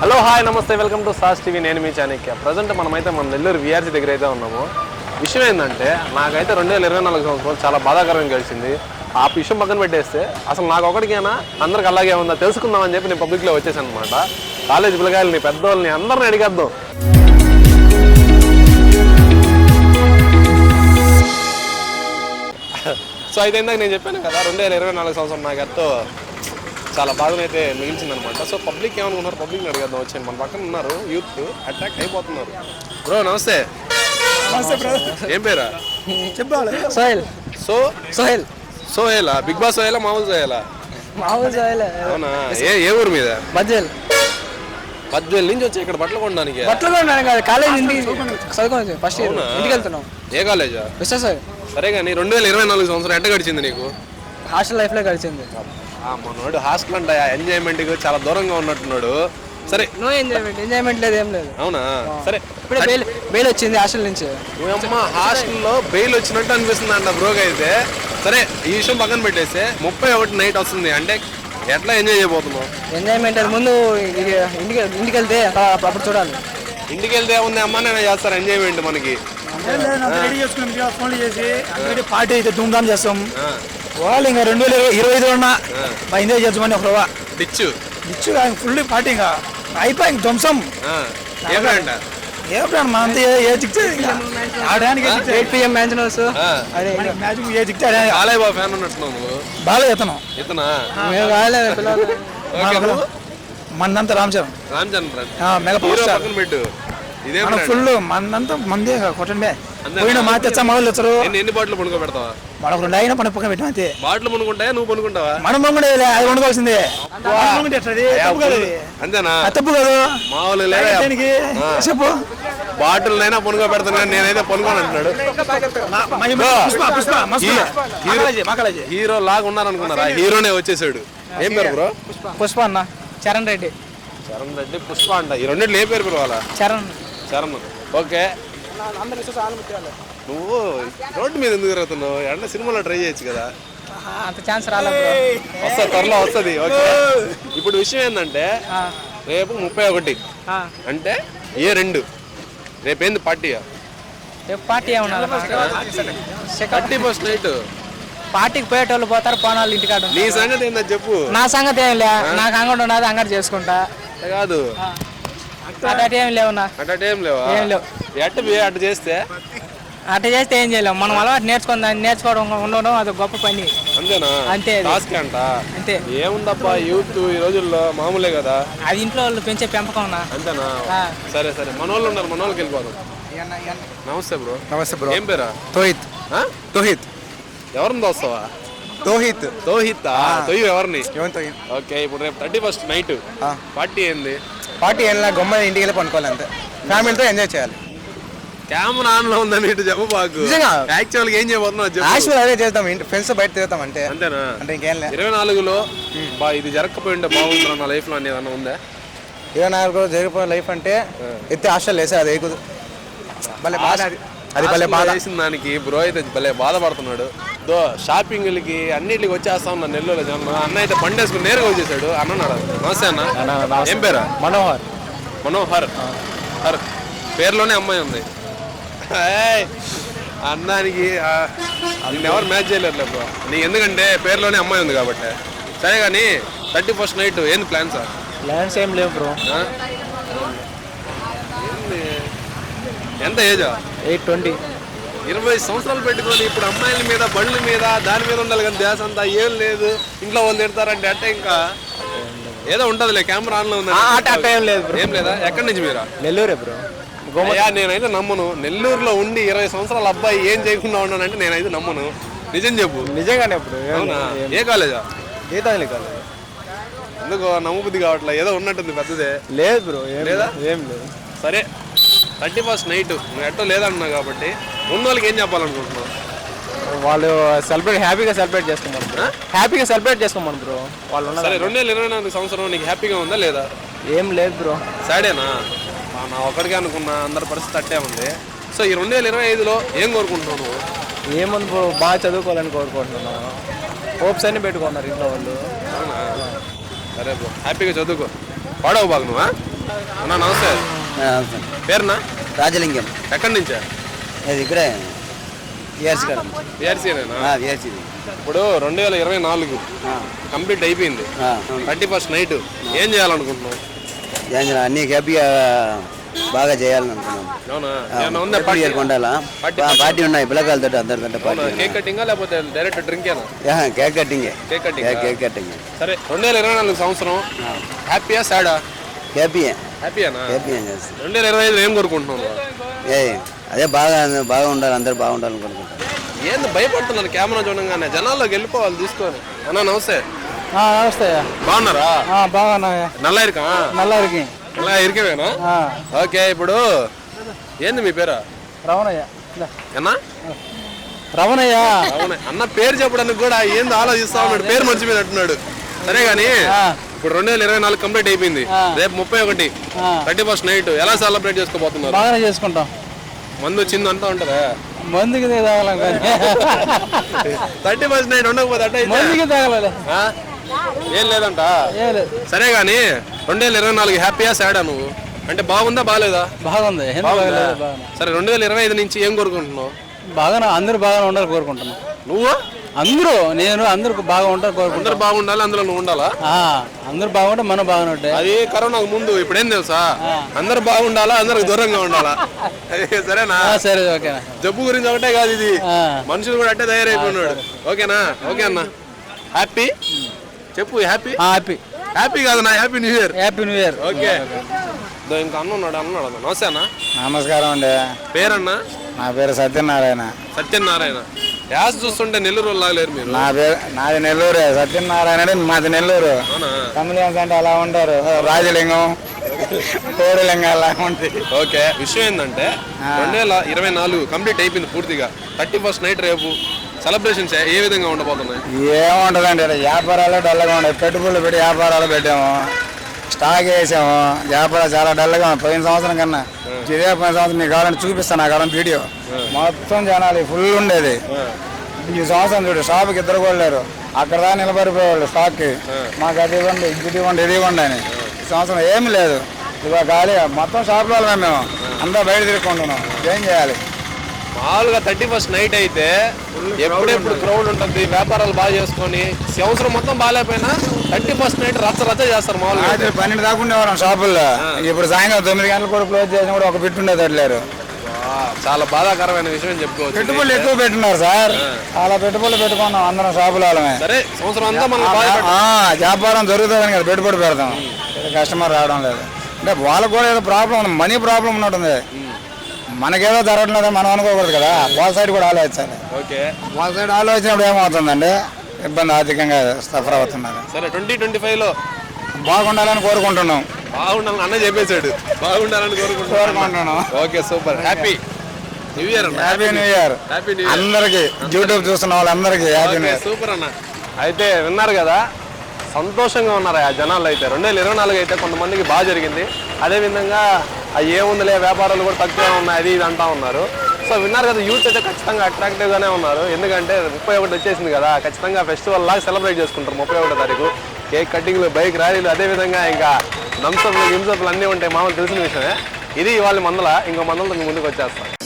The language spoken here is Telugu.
హలో హాయ్ నమస్తే వెల్కమ్ టు సాస్ టీవీ. నేను మీ చాణక్య. ప్రజెంట్ మనమైతే మన నెల్లూరు విఆర్సీ దగ్గర అయితే ఉన్నాము. విషయం ఏంటంటే నాకైతే రెండు వేల ఇరవై నాలుగు సంవత్సరం చాలా బాధాకరంగా గడిచింది. ఆ విషయం పక్కన పెట్టేస్తే అసలు నాకు ఒకటికైనా అందరికి అలాగే ఉందా తెలుసుకుందామని చెప్పి నేను పబ్లిక్లో వచ్చేసాను అనమాట కాలేజ్ పిల్లగాయలని పెద్దోళ్ళని అందరిని అడిగేద్దాం. సో అయితే ఇందాక నేను చెప్పాను కదా రెండు వేల ఇరవై నాలుగు సంవత్సరం నాకు ఎంతో చాలా బాధనైతే మిగిల్చిందనమాట. సో పబ్లిక్ ఏమనుకున్నారు పబ్లిక్ అడిగేద్దాం. వచ్చాను మన పక్కన ఉన్నారు. యూత్ అట్రాక్ట్ అయిపోతున్నారు. బ్రో నమస్తే. ఏం పేరా? చెప్పాలి. సోహెల్. సో సోహెల్. సోహేలా? బిగ్ బాస్ సోహేలా? మామూలు సోహేలా? మామూలు సోహెల్. అవునా? ఏ ఏ ఊరు మీద? బజ్జల్ పద్వేలు నుంచి వచ్చి ఇక్కడ బట్టలు కొనడానికి? బట్టలు ఉన్నాను కదా కాలేజ్ ఇంటికి చదువుకోవచ్చు ఫస్ట్ ఇయర్? ఇంటికి వెళ్తున్నాం. ఏ కాలేజా విశ్వ సార్ సరే. కానీ రెండు వేల ఇరవై నాలుగు సంవత్సరం ఎట్ట గడిచింది నీకు? హాస్టల్ లైఫ్లో గడిచింది. మనోడు హాస్టల్ అంట ఎంజాయ్మెంట్కి చాలా దూరంగా ఉన్నట్టున్నాడు. సరే. నో ఎంజాయ్మెంట్ ఎంజాయ్మెంట్ లేదు ఏం లేదు. అవునా? సరే. ఇప్పుడే బెయిల్ బెయిల్ వచ్చింది హాస్టల్ నుంచి. అమ్మ హాస్టల్లో బెయిల్ వచ్చినట్టు అనిపిస్తుంది అంట బ్రోగ్ అయితే. సరే ఈ విషయం పక్కన పెట్టేస్తే ముప్పై ఒకటి నైట్ వస్తుంది. అంటే ఎట్లా ఎంజాయ్ చేయబోతున్నావు? ఎంజాయ్మెంట్ అది ముందు ఇంటికి ఇంటికి వెళ్తే అప్పుడు చూడాలి. ఇంటికి వెళ్తే ఉంది అమ్మ నేను చేస్తారు ఎంజాయ్మెంట్ మనకి. పార్టీ అయితే ధూమ్ధామ్ చేస్తాం. ఆ, వాళ్ళు ఇంకా రెండు వేల ఇరవై ఐదు ఉన్నా బాగా ఎంజాయ్ చేద్దామని ఒక ఇచ్చు ఫుల్ పార్టీ ఇంకా. అయిపోయి ఇంక ధ్వంసం. ఏ ప్లాన్ మా అంతా ఏ జిక్తే ఆడడానికి ఎయిట్ పిఎం ఆ, అదే మ్యాచ్ ఏ ఆడే కాలేయ బాబు ఫ్యాన్ ఉన్నట్టున్నావు నువ్వు. బాగా చేస్తున్నాం ఇతనా? మేము కాలేదు పిల్లలు Ram Charan. Mega power star. పెట్టు. ఇదే. ఫుల్ మనంతా మందే కొట్టండి? పోయిన మా తెచ్చా మొదలు వచ్చారు. ఎన్ని ఎన్ని బాటిల్ పనుకో పెడతావా మనకు రెండు అయినా పని పక్కన పెట్టాం అంతే. బాటిల్ పనుకుంటాయా నువ్వు పనుకుంటావా మనం పండుగ అది వండుకోవాల్సిందే. మనం. అంతేనా? తప్పు కాదు. మామూలు. చెప్పు బాటిల్ అయినా పనుకో పెడతాను కానీ నేనైతే పనుకోను అంటున్నాడు. హీరో లాగా ఉన్నారనుకున్నారా? హీరోనే వచ్చేసాడు. ఏం పేరు బ్రో? పుష్ప. అన్న. చరణ్ రెడ్డి. చరణ్ రెడ్డి పుష్ప అంట. ఈ రెండిట్లో ఏ పేరు పిలవాలా చరణ్. చరణ్. ఓకే. నువ్వు రోడ్డు మీద ఎందుకు తిరుగుతున్నావు? ఎండ సినిమాలో ట్రై చేయొచ్చు కదా. అంత ఛాన్స్ రాలేదు బ్రో వస్తా త్వరలో వస్తుంది ఓకే. ఇప్పుడు విషయం ఏంటంటే రేపు ముప్పై ఒకటి. ఆ. అంటే ఏ రెండు? రేపేంది పార్టీ రేపు పార్టీ ఏమన్నా? థర్టీ ఫస్ట్ నైట్ పార్టీకి పోయేటోళ్ళు పోతారు పోనాళ్ళు ఇంటికాడ నీ సంగతి ఏందో చెప్పు. నా సంగతి ఏం లే నాకు అంగడి ఉన్నది అంగడి చేసుకుంటా. కాదు. అటు ఏం లేవునా అట్ట ఏం లేవా? ఏం లేవు. ఎట్ట అట్ట చేస్తే? అటు చేస్తే ఏం చేయలేము మనం అలవాటు నేర్చుకుందాం నేర్చుకోవడం ఉండడం అది గొప్ప పని. అంతేనా? అంతే అది. టాస్క్ అంట. అంతే. ఏముందబ్బా యూత్ ఈ రోజుల్లో మామూలే కదా. అది ఇంట్లో వాళ్ళు పెంచే పెంపకం నా అంతేనా? ఆ. సరే సరే. మన వాళ్ళు ఉన్నారు మన వాళ్ళకి వెళ్ళిపోదాం నమస్తే బ్రో. నమస్తే బ్రో. ఏం పేరా? తోహిత్. ఆ? తోహిత్. ఎవరిని దోస్తావా? తోహిత్. తోహిత్ తొయ్యి ఎవరిని? ఏమని తోహిత్ ఓకే ఇప్పుడు రేపు థర్టీ ఫస్ట్ నైట్. ఆ. పార్టీ ఏంది? పార్టీ ఏం గొమ్మ ఇంటికి వెళ్ళి పనుకోవాలి అంతే. ఫ్యామిలీతో ఎంజాయ్ చేయాలి. కెమెరా ఆన్లో ఉందని ఇటు చెప్పు బాకు నిజంగా? యాక్చువల్గా ఏం చేయబోతున్నావు చెప్పు. యాక్చువల్ అదే చేద్దాం. ఇంటి ఫ్రెండ్స్ బయట తిరుగుతాం అంటే. అంతేనా? అంటే ఇంకేం ఇరవై నాలుగులో బా ఇది జరగకపోయి ఉంటే బాగుంటుంది నా లైఫ్లో అనేది ఏదన్నా ఉందా? ఇరవై నాలుగు రోజులు జరిగిపోయిన లైఫ్ అంటే ఎత్తి హాస్టల్ వేసే అది ఎక్కువ భలే బాధ అది. భలే బాధ. వేసిన దానికి బ్రో అయితే భలే బాధపడుతున్నాడు. దో షాపింగ్లకి అన్నిటికి వచ్చేస్తా ఉన్నా నెల్లూరు జనం. అన్న అయితే బండి వేసుకుని నేరుగా వచ్చేసాడు. అన్నాడు నమస్తే అన్న. ఏం పేరా? మనోహర్. మనోహర్. హర్. పేరులోనే అమ్మాయి ఉంది. అన్నానికి ఎవరు మ్యాచ్ చేయలేరు బ్రో నీ ఎందుకంటే పేరులోనే అమ్మాయి ఉంది కాబట్టి. సరే కానీ థర్టీ ఫస్ట్ నైట్ ఏంది ప్లాన్ సార్ ల్యాండ్స్ ఏం లేవు బ్రో ఎంత ఏజా ఎయిట్ ట్వంటీ ఇరవై సంవత్సరాలు పెట్టుకొని ఇప్పుడు అమ్మాయిల మీద బండ్ల మీద దాని మీద ఉండాలి కానీ ధ్యాస అంతా ఏం లేదు. ఇంట్లో వాళ్ళు తిడతారంటే అంటే ఇంకా ఏదో ఉంటదిలే కెమెరా ఆన్లో ఉంది ఏం లేదా ఎక్కడి నుంచి మీరా? నెల్లూరే బ్రో అయ్యా నేనైతే నమ్మను. నెల్లూరులో ఉండి ఇరవై సంవత్సరాల అబ్బాయి ఏం చేయకుండా ఉన్నానంటే నేనైతే నమ్మను. నిజం చెప్పు. నిజంగానే అవునా? ఏ కాలేజా? గీతాంజలి కాలేదు ఎందుకు నమ్మబుద్ధి కావట్లే? ఏదో ఉన్నట్టుంది పెద్దదే. లేదు బ్రో లేదా? ఏం లేదు. సరే. Thirty first night. నువ్వు ఎట్టో లేదన్నావు కాబట్టి. ఉన్న వాళ్ళకి ఏం చెప్పాలనుకుంటున్నావు? వాళ్ళు సెలబ్రేట్ హ్యాపీగా సెలబ్రేట్ చేసుకోమని హ్యాపీగా సెలబ్రేట్ చేసుకోమని బ్రో. వాళ్ళు సరే రెండు వేల ఇరవై నాలుగు సంవత్సరం నీకు హ్యాపీగా ఉందా లేదా? ఏం లేదు బ్రో. సాడేనా? నా ఒకడికే అనుకున్నా అందరి పరిస్థితి అట్టే ఉంది. సో ఈ రెండు వేల ఇరవై ఐదులో ఏం కోరుకుంటున్నావు నువ్వు? బ్రో బాగా చదువుకోవాలని కోరుకుంటున్నాను. హోప్స్ అన్ని పెట్టుకున్నారు ఇంట్లో వాళ్ళు. అవునా? సరే బ్రో హ్యాపీగా చదువుకో. పాడవు బాగు నువ్వా అన్నా నమస్తే. పేరునా? రాజలింగం. ఎక్కడి నుంచా? అది ఇక్కడే కదా ఇప్పుడు రెండు వేల ఇరవై నాలుగు. కంప్లీట్ అయిపోయింది. Thirty first night. ఏం చేయాలనుకుంటున్నావు? అన్ని హ్యాపీగా బాగా చేయాలని అనుకున్నాం అవునా? ఏమన్నా ఉందా ఎప్పుడు పార్టీ? ఇయర్ కొండాలా పార్టీ పార్టీ ఉన్నాయి పిల్లకాయలతో అందరికంటే పార్టీ అవునా? కేక్ కటింగా లేకపోతే డైరెక్ట్ డ్రింకేనా ఉన్నాయి. కేక్ కట్టింగే కేక్ కటింగ్? కేక్ కట్టింగ్ సరే రెండు వేల ఇరవై నాలుగు సంవత్సరం. హ్యాపీయా సాడా? హ్యాపీయే. హ్యాపీయేనా? హ్యాపీ ఏం చేస్తాం. రెండు వేల ఇరవై ఐదు ఏం కోరుకుంటున్నావు ఏ అదే బాగా బాగా ఉండాలి అందరు బాగుండాలని అనుకుంటాం ఏంది భయపడుతున్నారు కెమెరా చూడంగానే. జనాల్లోకి వెళ్ళిపోవాలి తీసుకొని. అన్నా నమస్తే. నమస్తే బాగున్నారా? బాగున్నా నల్ల ఇరుకా నల్లరికి. నల్ల ఇరికేవేనా ఓకే ఇప్పుడు ఏంది మీ పేరు? రవణయ్య అన్నా రవణయ్య అన్న పేరు చెప్పడానికి కూడా ఏంది ఆలోచిస్తా ఉన్నాడు పేరు మర్చిపోయినట్టున్నాడు సరే కానీ ఇప్పుడు రెండు వేల ఇరవై నాలుగు కంప్లీట్ అయిపోయింది. రేపు ముప్పై ఒకటి. Thirty first night. ఎలా సెలబ్రేట్ చేసుకోబోతున్నారు? బాగానే చేసుకుంటాం. మందు వచ్చింది అంతా ఉంటుందా? మందుకి తాగలం కానీ. థర్టీ ఫస్ట్ నైట్ ఉండకపోతే? మందుకి తాగలే? ఏం లేదంట. సరే కానీ రెండు వేల ఇరవై నాలుగు హ్యాపీయా సాడా నువ్వు? అంటే బాగుందా బాగాలేదా బాగుంది. బాగుందా? సరే రెండు వేల ఇరవై ఐదు నుంచి ఏం కోరుకుంటున్నావు? బాగానే అందరూ బాగానే ఉండాలి కోరుకుంటున్నాం. నువ్వు? అందరూ నేను అందరూ బాగా ఉంటారు కోరుకుంటాం అందరు బాగుండాలి అందులో నువ్వు ఉండాలా? ఆ, అందరూ బాగుంటే మనం బాగానే ఉంటాయి అది కరోనాకు ముందు ఇప్పుడు ఏం తెలుసా అందరు బాగుండాలా అందరికి దూరంగా ఉండాలా? సరేనా? ఆ, సరే ఓకేనా. జబ్బు గురించి ఒకటే కాదు ఇది. ఆ. మనుషులు కూడా అట్టే తయారైపోయినాడు. ఓకేనా? ఓకే అన్న. హ్యాపీ? చెప్పు హ్యాపీ హ్యాపీ హ్యాపీ కాదన్నా happy new year happy new year okay ఇదో ఇంకా అన్న ఉన్నాడు అన్న ఉన్నాడు. నమస్తే అన్న. నమస్కారం అండి. పేరన్న? నా పేరు సత్యనారాయణ. సత్యనారాయణ. యాస్ చూస్తుంటే నెల్లూరు వాళ్ళు లాగలేరు మీరు. నా పేరు నాది నెల్లూరు. సత్యనారాయణ అంటే మాది నెల్లూరు. తమిళన్స్ అంటే అలా ఉంటారు. రాజలింగం కోడిలింగం అలా ఉంటుంది ఓకే విషయం ఏంటంటే రెండు వేల ఇరవై నాలుగు కంప్లీట్ అయిపోయింది పూర్తిగా. థర్టీ ఫస్ట్ నైట్ రేపు. సెలబ్రేషన్స్ ఏ విధంగా ఉండబోతున్నాయి? ఏముంటదండి ఇక్కడ వ్యాపారాలు డల్గా ఉన్నాయి. పెట్టుబడులు పెట్టి వ్యాపారాలు పెట్టాము. స్టాక్ వేసాము. వ్యాపారాలు చాలా డల్గా పోయిన సంవత్సరం కన్నా ఇదే పోయిన సంవత్సరం మీకు కావాలంటే చూపిస్తాను నాకు కావాలంటే వీడియో. మొత్తం జనాలు ఫుల్ ఉండేది. ఈ సంవత్సరం చూడు షాప్కి ఇద్దరు కూడా లేరు. అక్కడ దా నిలబడిపోయేవాళ్ళు స్టాక్కి. మాకు అది ఇవ్వండి ఇది ఇవ్వండి ఇది ఇవ్వండి అని. ఈ సంవత్సరం ఏమీ లేదు. ఇవాళ ఖాళీ మొత్తం షాప్లో వాళ్ళమే మేము అంతా బయట తిరుగుకుంటున్నాం. ఏం చేయాలి? మామూలుగా థర్టీ ఫస్ట్ నైట్ అయితే ఎప్పుడెప్పుడు క్రౌడ్ ఉంటుంది వ్యాపారాలు బాగా చేసుకొని సంవత్సరం మొత్తం బాగాలేకపోయినా థర్టీ ఫస్ట్ నైట్ రచ్చ రచ్చ చేస్తారు మామూలుగా. పన్నెండు దాకా ఉండేవాళ్ళం షాపుల్లో. ఇప్పుడు సాయంకాలం తొమ్మిది గంటలకు కూడా క్లోజ్ చేసిన కూడా ఒక బిట్ ఉండేది లేరు ఆ, చాలా బాధాకరమైన విషయం చెప్పుకోవచ్చు. పెట్టుబడులు ఎక్కువ పెట్టున్నారు సార్. అలా పెట్టుబడులు పెట్టుకున్నాం అందరం షాపుల వాళ్ళమే. సరే సంవత్సరం అంతా మనం వ్యాపారం జరుగుతుందని కదా పెట్టుబడి పెడతాం. కస్టమర్ రావడం లేదు. అంటే వాళ్ళకు కూడా ఏదో ప్రాబ్లం ఉంది మనీ ప్రాబ్లం ఉన్నట్టుంది. మనకేదో జరగట్లేదు మనం అనుకోకూడదు కదా. వాళ్ళ సైడ్ కూడా ఆలోచించాలి. ఓకే. వాళ్ళ సైడ్ ఆలోచించినప్పుడు ఏమవుతుందండి? ఇబ్బంది ఆర్థికంగా సఫర్ అవుతున్నారు. సరే ట్వంటీ ట్వంటీ ఫైవ్లో బాగుండాలని కోరుకుంటున్నాం. బాగుండాలని అన్న చెప్పేశాడు. బాగుండాలని కోరుకుంటున్నాం. Okay super. Happy new year happy new year happy new year అందరికి యూట్యూబ్ చూస్తున్న వాళ్ళందరికీ హ్యాపీ న్యూ ఇయర్ సూపర్ అన్న. అయితే విన్నారు కదా సంతోషంగా ఉన్నారు ఆ జనాలు అయితే? రెండు వేల ఇరవై నాలుగు అయితే కొంతమందికి బాగా జరిగింది. అదేవిధంగా ఆ ఏముందిలే వ్యాపారాలు కూడా తక్కువే ఉన్నాయి అది ఇది అంటా ఉన్నారు. సో విన్నారు కదా యూత్ అయితే ఖచ్చితంగా అట్రాక్టివ్గానే ఉన్నారు. ఎందుకంటే ముప్పై ఒకటి వచ్చేసింది కదా ఖచ్చితంగా ఫెస్టివల్ లాగా సెలబ్రేట్ చేసుకుంటారు ముప్పై ఒకటో తారీఖు. కేక్ కటింగ్లు బైక్ ర్యాలీలు అదేవిధంగా ఇంకా నంసప్లు గింసప్లు అన్నీ ఉంటాయి. మామూలు తెలిసిన విషయమే. ఇది ఇవాళ మందల ఇంకో మందలతో మీ ముందుకు వచ్చేస్తాను